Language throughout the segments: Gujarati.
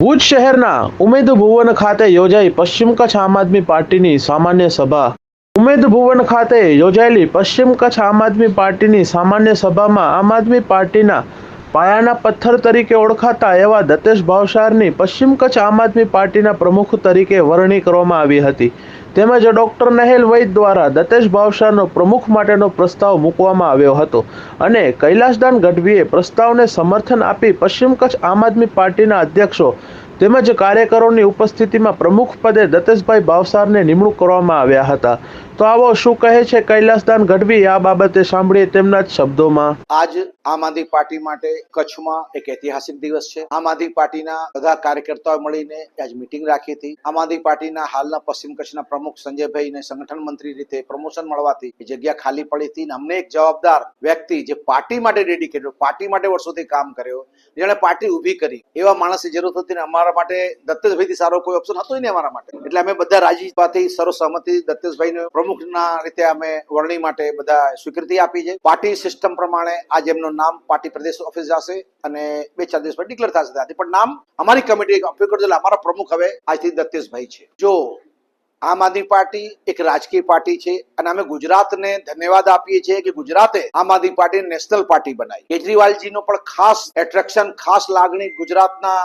ભુજ શહેરના ઉમેદ ભુવન ખાતે યોજાઈ પશ્ચિમ કચ્છ આમ આદમી પાર્ટીની સામાન્ય સભા. ઉમેદ ભુવન ખાતે યોજાયેલી પશ્ચિમ કચ્છ આમ આદમી પાર્ટીની સામાન્ય સભામાં આમ આદમી પાર્ટીના પાયાના પથ્થર તરીકે ઓળખાતા એવા દત્તેશ ભાવસારની પશ્ચિમ કચ્છ આમ આદમી પાર્ટીના પ્રમુખ તરીકે વરણી કરવામાં આવી હતી. તેમજ ડોક્ટર નહેલ વૈદ દ્વારા દત્તેશ ભાવસારનો પ્રમુખ માટેનો પ્રસ્તાવ મૂકવામાં આવ્યો હતો અને કૈલાસદાન ગઢવીએ પ્રસ્તાવને સમર્થન આપી પશ્ચિમ કચ્છ આમ આદમી પાર્ટીના અધ્યક્ષો તેમજ કાર્યકરોની ઉપસ્થિતિમાં પ્રમુખ પદે દત્તેશભાઈ ભાવસારને નિમણૂક કરવામાં આવ્યા હતા. તો આવો શું કહે છે કૈલાસદાન ગઢવી? આ બાબતે સાંભળીએ તેમના જ શબ્દોમાં. આજ આમ આદમી પાર્ટી માટે કચ્છમાં એક ઐતિહાસિક દિવસ છે. આમ આદમી પાર્ટીના બધા કાર્યકર્તાઓ મળીને આજ મિટિંગ રાખી હતી. આમ આદમી પાર્ટીના હાલના પશ્ચિમ કચ્છના પ્રમુખ સંજયભાઈને સંગઠન મંત્રી રીતે પ્રમોશન મળવાથી જગ્યા ખાલી પડી હતી અમને એક જવાબદાર વ્યક્તિ જે પાર્ટી માટે ડેડિકેટેડ પાર્ટી માટે વર્ષોથી કામ કર્યો, જેણે પાર્ટી ઊભી કરી, એવા માણસની જરૂર હતી ને અમારા માટે દત્તેશભાઈથી સારો કોઈ ઓપ્શન હતો નહીં અમારા માટે. એટલે અમે બધા રાજીપાથી સર્વસહમતિ દત્તેશભાઈને પ્રમુખના રીતે અમે વરણી માટે બધા સ્વીકૃતિ આપી છે. પાર્ટી સિસ્ટમ પ્રમાણે આજે એમનું નામ પાર્ટી પ્રદેશ ઓફિસ જશે અને બે ચાર દિવસ પછી ડિક્લેર થશે ત્યાંથી. પણ નામ અમારી કમિટી અપીલ કરજો અમારા પ્રમુખ હવે આજથી દત્તેશભાઈ છે. જો આમ આદમી પાર્ટી એક રાજકીય પાર્ટી છે અને અમે ગુજરાતને ધન્યવાદ આપીએ છીએ કે ગુજરાતે આમ આદમી પાર્ટી નેશનલ પાર્ટી બનાવી. કેજરીવાલજીનો પણ ખાસ એટ્રેક્શન ખાસ લાગણી ગુજરાતના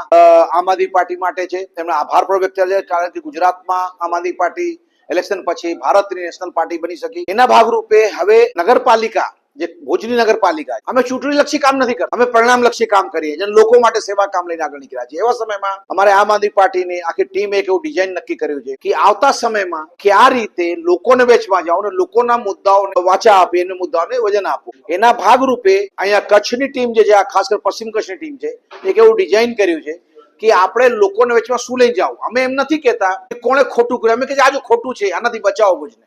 આમ આદમી પાર્ટી માટે છે. એમનો આભાર પણ વ્યક્ત કર્યો કારણ કે ગુજરાતમાં આમ આદમી પાર્ટી ઇલેક્શન પછી ભારતની નેશનલ પાર્ટી બની શકી. એના ભાગરૂપે હવે નગરપાલિકા, જે ભુજની નગરપાલિકા અમે ચૂંટણી લક્ષી કામ નથી કરતા. અમે પરિણામ લક્ષી કામ કરીએ છીએ લોકો માટે સેવા કામ લઈને આગળ નીકળ્યા છીએ. એવા સમયમાં અમારે આમ આદમી પાર્ટીની આખી ટીમે એક એવું ડિઝાઇન નક્કી કર્યું છે કે આવતા સમયમાં કે આ રીતે લોકોને વેચવા જાઓ અને લોકોના મુદ્દાઓને વાચા આપી એને મુદ્દાઓને વજન આપો એના ભાગરૂપે અહીંયા કચ્છની ટીમ જે છે, આ ખાસ કરી પશ્ચિમ કચ્છની ટીમ છે, એક એવું ડિઝાઇન કર્યું છે કે આપણે લોકોને વેચવા શું લઈ જાવ? અમે એમ નથી કહેતા કે કોણે ખોટું કર્યું. અમે કે આજે ખોટું છે, આનાથી બચાવો ભુજને.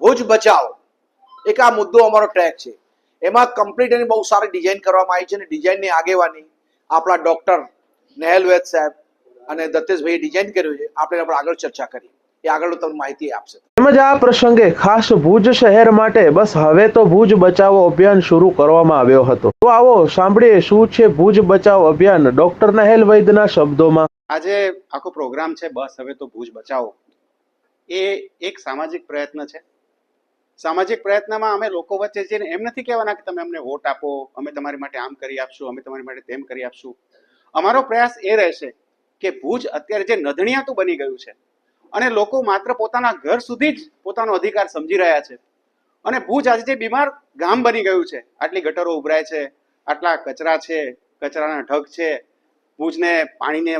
ભુજ બચાવો. એક આ મુદ્દો અમારો ટ્રેક છે. એમાં કમ્પ્લીટ એની બહુ સારી ડિઝાઇન કરવામાં આવી છે અને ડિઝાઇનની આગેવાની આપણા ડોક્ટર નેહલ વૈદ સાહેબ અને દત્તેશભાઈએ ડિઝાઇન કર્યું છે. આપણે એના આગળ ચર્ચા કરી એ આગળ તમને માહિતી આપશે. તેમજ આ પ્રસંગે ખાસ ભુજ શહેર માટે બસ હવે તો ભુજ બચાવો અભિયાન શરૂ કરવામાં આવ્યો હતો. તો આવો સાંભળીએ શું છે ભુજ બચાવ અભિયાન ડોક્ટર નહેલ વૈદના શબ્દોમાં. આજે આખો પ્રોગ્રામ છે બસ હવે તો ભુજ બચાવો. એ એક સામાજિક પ્રયત્ન છે. સામાજિક પ્રયત્નમાં અમે લોકો વચ્ચે જઈને એમ નથી કહેવાના કે તમે અમને વોટ આપો અમે તમારી માટે આમ કરી આપશું અમે તમારી માટે તેમ કરી આપશું. અમારો પ્રયાસ એ રહેશે કે ભુજ અત્યારે જે નધણિયાતું બની ગયું છે અને લોકો માત્ર પોતાના ઘર સુધી જ પોતાનો અધિકાર સમજી રહ્યા છે. અને ભુજ આજે જે બીમાર ગામ બની ગયું છે, આટલી ગટરો ઉભરાય છે, આટલા કચરા છે, કચરાના ઢગ છે, ભુજને પાણીને,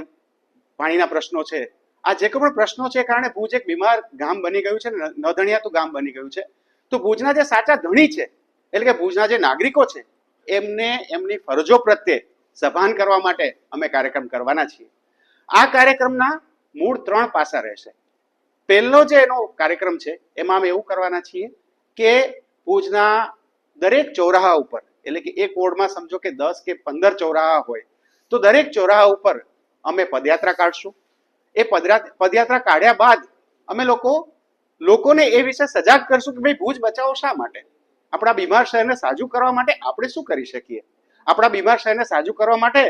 પાણીના પ્રશ્નો છે. આ જે કોઈ પણ પ્રશ્નો છે કારણે ભુજ એક બીમાર ગામ બની ગયું છે નધણિયાતું ગામ બની ગયું છે. તો ભુજના જે સાચા ધણી છે, એટલે કે ભુજના જે નાગરિકો છે, એમને, એમની ફરજો પ્રત્યે સભાન કરવા માટે અમે કાર્યક્રમ કરવાના છીએ. આ કાર્યક્રમના મૂળ ત્રણ પાસા રહેશે. પહેલો જે એનો કાર્યક્રમ છે, એમાં અમે એવું કરવાના છીએ કે ભુજના દરેક ચોરાહા ઉપર, એટલે કે એક વોર્ડમાં સમજો કે દસ કે પંદર ચોરાહા હોય, તો દરેક ચોરાહા ઉપર અમે પદયાત્રા કાઢશું. એ પદયાત્રા કાઢ્યા બાદ અમે લોકો, લોકોને એ વિશે સજાગ કરશું કે ભાઈ ભુજ બચાવો શા માટે? આપણા બીમાર શહેરને સાજુ કરવા માટે આપણે શું કરી શકીએ? આપણા બીમાર શહેરને સાજુ કરવા માટે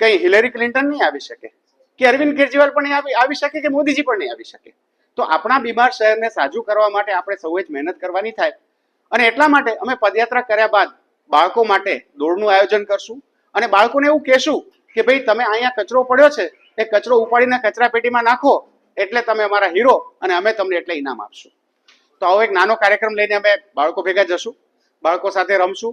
કઈ હિલેરી ક્લિન્ટન નહીં આવી શકે? કે અરવિંદ કેજરીવાલ પણ આવી શકે કે મોદીજી પણ નહીં આવી શકે? તો આપણા બીમાર શહેરને સાજુ કરવા માટે આપણે સૌએ જ મહેનત કરવાની થાય. અને એટલા માટે અમે પદયાત્રા કર્યા બાદ બાળકો માટે દોડનું આયોજન કરશું. અને બાળકોને એવું કહેશું કે ભાઈ તમે અહીંયા કચરો પડ્યો છે, એ કચરો ઉપાડીને કચરા પેટીમાં નાખો, એટલે તમે અમારા હીરો અને અમે તમને એટલે ઇનામ આપશું. તો આવો એક નાનો કાર્યક્રમ લઈને અમે બાળકો ભેગા જશું, બાળકો સાથે રમશું,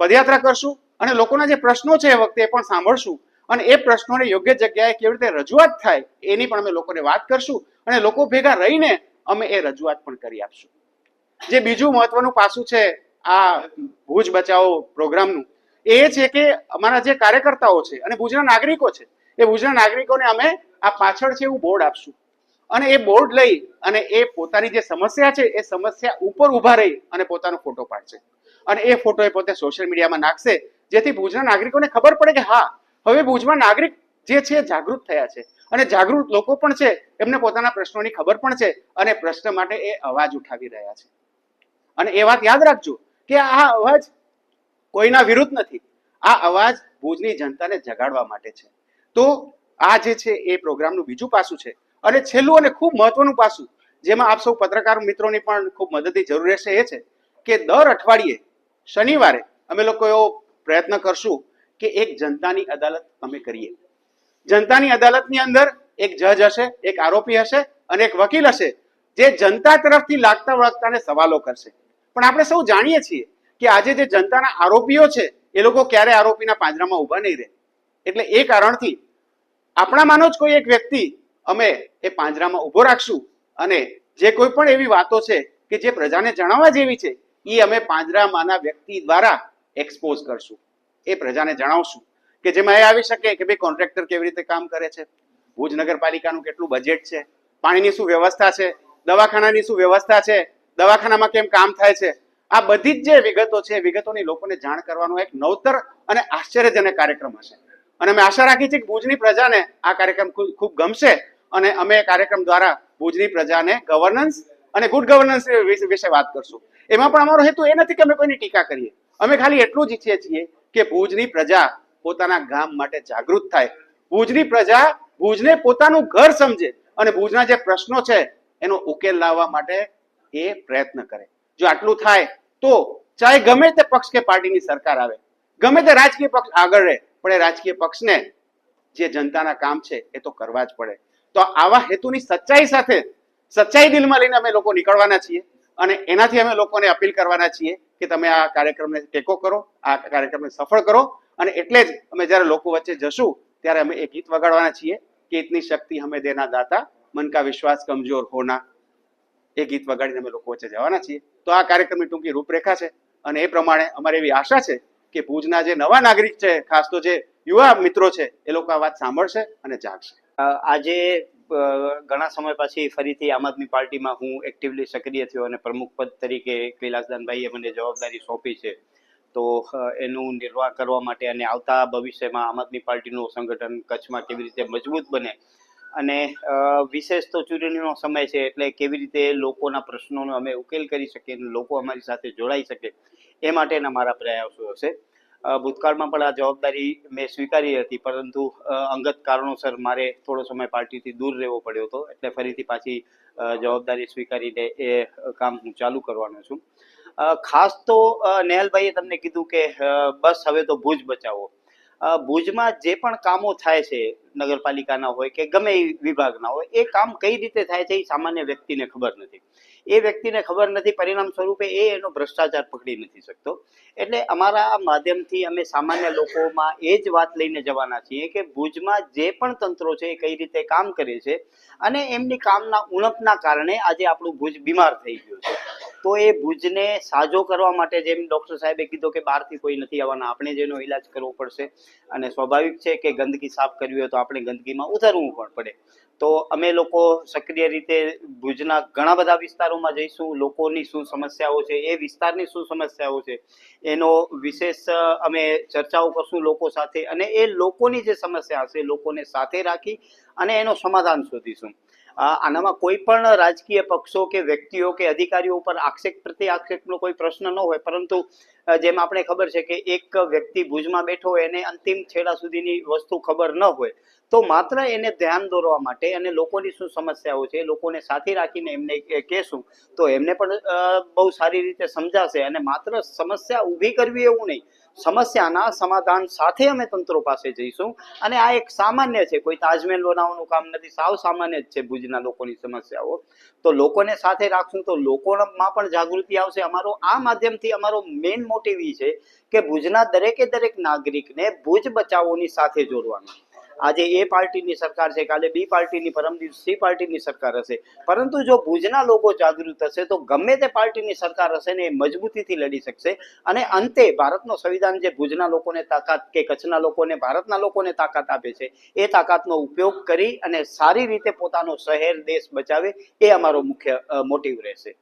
પદયાત્રા કરશું અને લોકોના જે પ્રશ્નો છે એ વખતે એ પણ સાંભળશું. અને એ પ્રશ્નોને યોગ્ય જગ્યાએ કેવી રીતે રજૂઆત થાય, એની પણ અમે લોકોને વાત કરશું અને લોકો ભેગા રહીને અમે એ રજૂઆત પણ કરી આપશું. જે બીજું મહત્વનું પાસું છે આ ભુજ બચાવો પ્રોગ્રામનું, એ છે કે અમારા જે કાર્યકર્તાઓ છે અને ભુજના નાગરિકો છે, એ ભુજના નાગરિકોને અમે આ પાછળ છે એવું બોર્ડ આપશું. અને એ બોર્ડ લઈ અને એ પોતાની જે સમસ્યા છે, એ સમસ્યા ઉપર ઊભા રહી અને પોતાનો ફોટો પાડશે. અને એ ફોટો એ પોતે સોશિયલ મીડિયામાં નાખશે, જેથી ભુજના નાગરિકોને ખબર પડે કે હા હવે ભુજમાં નાગરિક જે છે જાગૃત થયા છે. અને જાગૃત લોકો પણ છે, એમને પોતાના પ્રશ્નોની ખબર પણ છે અને પ્રશ્ન માટે એ અવાજ ઉઠાવી રહ્યા છે. અને એ વાત યાદ રાખજો કે આ અવાજ કોઈના વિરુદ્ધ નથી. આ અવાજ ભુજની જનતાને જગાડવા માટે છે. તો આ જે છે એ પ્રોગ્રામનું બીજું પાસું છે. અને છેલ્લું અને ખૂબ મહત્વનું પાસું, જેમાં આપ સૌ પત્રકાર મિત્રોની પણ ખૂબ મદદની જરૂર રહેશે એ છે કે દર અઠવાડિયે શનિવારે અમે લોકો એવો પ્રયત્ન કરશું કે એક જનતાની અદાલત અમે કરીએ. જનતાની અદાલતની અંદર એક જજ હશે, એક આરોપી હશે અને એક વકીલ હશે જે જનતા તરફથી લાગતા વળગતાને સવાલો કરશે. પણ આપણે સૌ જાણીએ છીએ કે આજે જે જનતાના આરોપીઓ છે, એ લોકો ક્યારે આરોપીના પાંજરામાં ઊભા નહીં રહે. એટલે એ કારણથી આપણામાંનો જ કોઈ એક વ્યક્તિ, અમે એ પાંજરામાં ઊભો રાખશું અને જે કોઈ પણ એવી વાતો છે કે જે પ્રજાને જણાવવા જેવી છે એ અમે પાંજરામાંના વ્યક્તિ દ્વારા એક્સપોઝ કરશું. એ પ્રજાને જણાવશું કે જેમાં એ આવી શકે કે ભાઈ કોન્ટ્રાક્ટર કેવી રીતે કામ કરે છે, ભુજ નગરપાલિકાનું કેટલું બજેટ છે, પાણીની શું વ્યવસ્થા છે, દવાખાનાની શું વ્યવસ્થા છે, દવાખાનામાં કેમ કામ થાય છે, આ બધી જ જે વિગતો છે વિગતોની લોકોને જાણ કરવાનો એક નવતર અને આશ્ચર્યજનક કાર્યક્રમ હશે. અને અમે આશા રાખી છે કે ભુજની પ્રજાને આ કાર્યક્રમ ખૂબ ગમશે અને અમે કાર્યક્રમ દ્વારા ભુજની પ્રજાને ગવર્નન્સ અને ગુડ ગવર્નન્સ વિશે વાત કરશું. એમાં પણ અમારો હેતુ એ નથી કે અમે કોઈની ટીકા કરીએ. અમે ખાલી એટલું જ ઈચ્છીએ છીએ કે ભુજની પ્રજા પોતાના ગામ માટે જાગૃત થાય. ભુજની પ્રજા ભુજને પોતાનું ઘર સમજે અને ભુજના જે પ્રશ્નો છે એનો ઉકેલ લાવવા માટે એ પ્રયત્ન કરે. જો આટલું થાય તો ચાહે ગમે તે પક્ષ કે પાર્ટીની સરકાર આવે, ગમે તે રાજકીય પક્ષ આગળ રહે, પણ એ રાજકીય પક્ષને જે જનતાના કામ છે એ તો કરવા જ પડે. તો આવા હેતુની સચ્ચાઈ સાથે, સચ્ચાઈ દિલમાં લઈને અમે લોકો નીકળવાના છીએ અને એનાથી અમે લોકોને અપીલ કરવાના છીએ કે તમે આ કાર્યક્રમને ટેકો કરો, આ કાર્યક્રમને સફળ કરો. અને એટલે જ અમે જ્યારે લોકો વચ્ચે જશું, ત્યારે અમે એ ગીત વગાડવાના છીએ કે ઇતની શક્તિ હમે દેના દાતા, મન કા વિશ્વાસ કમજોર હોના. એ ગીત વગાડીને અમે લોકો વચ્ચે જવાના છીએ. તો આ કાર્યક્રમની ટૂંકી રૂપરેખા છે. અને એ પ્રમાણે અમારે એવી આશા છે કે ભુજના જે નવા નાગરિક છે, ખાસ તો જે યુવા મિત્રો છે, એ લોકો આ વાત સાંભળશે અને જાગશે. આજે ઘણા સમય પછી ફરીથી આમ આદમી પાર્ટીમાં હું એક્ટિવલી સક્રિય થયો અને પ્રમુખ પદ તરીકે કૈલાસદાનભાઈએ મને જવાબદારી સોંપી છે. તો એનું નિર્વાહ કરવા માટે અને આવતા ભવિષ્યમાં આમ આદમી પાર્ટીનું સંગઠન કચ્છમાં કેવી રીતે મજબૂત બને અને વિશેષ તો ચૂંટણીનો સમય છે એટલે કેવી રીતે લોકોના પ્રશ્નોનો અમે ઉકેલ કરી શકીએ અને લોકો અમારી સાથે જોડાઈ શકે એ માટેના મારા પ્રયાસો હશે. ભૂતકાળમાં પણ આ જવાબદારી મેં સ્વીકારી હતી, પરંતુ અંગત કારણોસર મારે થોડો સમય પાર્ટીથી દૂર રહેવો પડ્યો હતો, એટલે ફરીથી પાછી જવાબદારી સ્વીકારીને એ કામ હું ચાલુ કરવાનો છું. ખાસ તો નેહલભાઈએ તમને કીધું કે બસ હવે તો ભુજ બચાવો. ભુજમાં જે પણ કામો થાય છે, નગરપાલિકાના હોય કે ગમે એ વિભાગના હોય, એ કામ કઈ રીતે થાય છે એ સામાન્ય વ્યક્તિને ખબર નથી. એ વ્યક્તિને ખબર નથી, પરિણામ સ્વરૂપે એ એનો ભ્રષ્ટાચાર પકડી નથી શકતો. એટલે અમારા માધ્યમથી અમે સામાન્ય લોકોમાં એ જ વાત લઈને જવાના છીએ કે ભુજમાં જે પણ તંત્રો છે એ કઈ રીતે કામ કરે છે અને એમની કામના ઉણપના કારણે આજે આપણું ભુજ બીમાર થઈ ગયું છે. તો એ ભુજને સાજો કરવા માટે જેમ ડોક્ટર સાહેબે કીધું કે બહારથી કોઈ નથી આવવાના, આપણે જ એનો ઈલાજ કરવો પડશે. અને સ્વાભાવિક છે કે ગંદકી સાફ કરવી હોય તો આપણે ગંદકીમાં ઉતરવું પણ પડે. તો અમે લોકો સક્રિય રીતે ભુજના ઘણા બધા વિસ્તારોમાં જઈશું. લોકોની શું સમસ્યાઓ છે, એ વિસ્તારની શું સમસ્યાઓ છે, એનો વિશેષ અમે ચર્ચાઓ કરશું લોકો સાથે. અને એ લોકોની જે સમસ્યા હશે લોકોને સાથે રાખી અને એનો સમાધાન શોધીશું. આનામાં કોઈ પણ રાજકીય પક્ષો કે વ્યક્તિઓ કે અધિકારીઓ ઉપર આક્ષેપ પ્રત્યે આક્ષેપનો કોઈ પ્રશ્ન ન હોય, પરંતુ જેમ આપણે ખબર છે કે એક વ્યક્તિ ભુજમાં બેઠો હોય એને અંતિમ છેડા સુધીની વસ્તુ ખબર ન હોય, તો માત્ર એને ધ્યાન દોરવા માટે અને લોકોની શું સમસ્યાઓ છે લોકોને સાથે રાખીને એમને કહેશું, તો એમને પણ બહુ સારી રીતે સમજાશે અને માત્ર સમસ્યા ઊભી કરવી એવું નહીં સમસ્યાના સમાધાન સાથે અમે તંત્રો પાસે જઈશું. અને આ એક સામાન્ય છે, કોઈ તાજમહેલ બનાવવાનું કામ નથી, સાવ સામાન્ય જ છે ભુજના લોકોની સમસ્યાઓ. તો લોકોને સાથે રાખશું તો લોકોમાં પણ જાગૃતિ આવશે. અમારો આ માધ્યમથી અમારો મેઇન મોટિવ છે કે ભુજના દરેકે દરેક નાગરિકને ભુજ બચાવોની સાથે જોડવાનું. આજે એ પાર્ટીની સરકાર છે કાલે બી પાર્ટીની પરમ દિવસ સી પાર્ટીની સરકાર હશે. પરંતુ જો ભુજના લોકો જાગૃત હશે, તો ગમે તે પાર્ટીની સરકાર હશે ને એ મજબૂતીથી લડી શકશે. અને અંતે ભારતનો સંવિધાન જે ભુજના લોકોને તાકાત કે કચ્છના લોકોને, ભારતના લોકોને તાકાત આપે છે, એ તાકાતનો ઉપયોગ કરી અને સારી રીતે પોતાનો શહેર, દેશ બચાવે, એ અમારો મુખ્ય મોટિવ રહેશે.